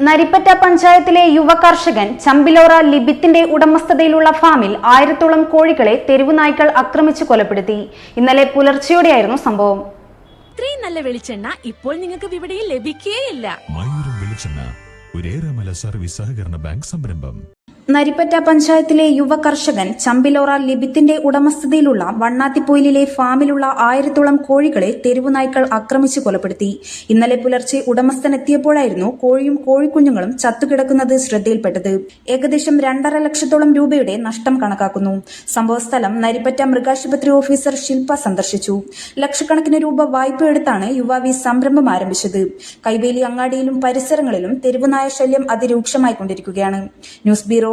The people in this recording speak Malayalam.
നരിപ്പറ്റ പഞ്ചായത്തിലെ യുവ കർഷകൻ ചമ്പിലോറ ലിബിത്തിന്റെ ഉടമസ്ഥതയിലുള്ള ഫാമിൽ ആയിരത്തോളം കോഴികളെ തെരുവു നായ്ക്കൾ ആക്രമിച്ചു കൊലപ്പെടുത്തി. ഇന്നലെ പുലർച്ചെയോടെയായിരുന്നു സംഭവം. ഇത്രയും നല്ല വെളിച്ചെണ്ണ ഇപ്പോൾ നിങ്ങൾക്ക് വിപണിയിൽ ലഭിക്കുകയില്ല മയൂരം വെളിച്ചെണ്ണ ഒരേറെമല സർവീസ് സഹകരണ ബാങ്ക് സംരംഭം. നരിപ്പറ്റ പഞ്ചായത്തിലെ യുവ കർഷകൻ ചമ്പിലോറ ലിബിത്തിന്റെ ഉടമസ്ഥതയിലുള്ള വണ്ണാത്തിപ്പൊയിലിലെ ഫാമിലുള്ള ആയിരത്തോളം കോഴികളെ തെരുവു നായ്ക്കൾ ആക്രമിച്ചു കൊലപ്പെടുത്തി. ഇന്നലെ പുലർച്ചെ ഉടമസ്ഥൻ എത്തിയപ്പോഴായിരുന്നു കോഴിയും കോഴിക്കുഞ്ഞുങ്ങളും ചത്തുകിടക്കുന്നത് ശ്രദ്ധയിൽപ്പെട്ടത്. ഏകദേശം രണ്ടര ലക്ഷത്തോളം രൂപയുടെ നഷ്ടം കണക്കാക്കുന്നു. സംഭവസ്ഥലം നരിപ്പറ്റ മൃഗാശുപത്രി ഓഫീസർ ശില്പ സന്ദർശിച്ചു. ലക്ഷക്കണക്കിന് രൂപ വായ്പ എടുത്താണ് യുവാവി സംരംഭം ആരംഭിച്ചത്. കൈവേലി അങ്ങാടിയിലും പരിസരങ്ങളിലും തെരുവുനായ ശല്യം അതിരൂക്ഷമായിക്കൊണ്ടിരിക്കുകയാണ്. News bureau